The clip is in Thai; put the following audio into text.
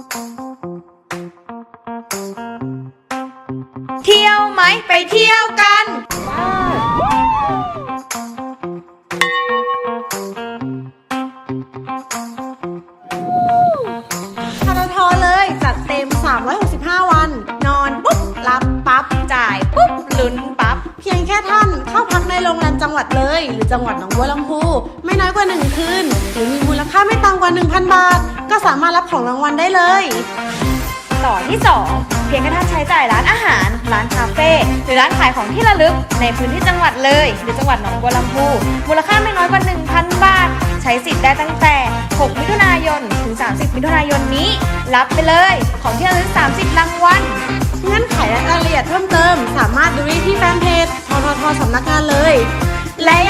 เที่ยวไหมไปเที่ยวกัน ทททเลยจัดเต็ม 365 วัน นอนปุ๊บ รับปั๊บ จ่ายปุ๊บ ลุ้นปั๊บ เพียงแค่ท่านเข้าพักในโรงแรมจังหวัดเลย หรือจังหวัดหนองบัวลำพู ไม่น้อยกว่า 1 คืน หรือมีมูลค่าไม่ต่ำกว่า 1,000 บาทามารถรับของรางวัลได้เลย ต่อที่ 2 เพียงแค่ท่านใช้จ่ายร้านอาหาร ร้านคาเฟ่หรือร้านขายของที่ระลึก ในพื้นที่จังหวัดเลย หรือจังหวัดหนองบัวลำพูมูลค่าไม่น้อยกว่า 1,000 บาท ใช้สิทธิ์ได้ตั้งแต่ 6 มิถุนายน ถึง 30 มิถุนายนนี้ รับไปเลย ของที่ระลึก 30 รางวัลเงื่อนไขและรายละเอียดเพิ่มเติม สามารถดูได้ที่แฟนเพจทททสำนักงานเลย และอย่าลืมมาเที่ยวกันเยอะๆนะ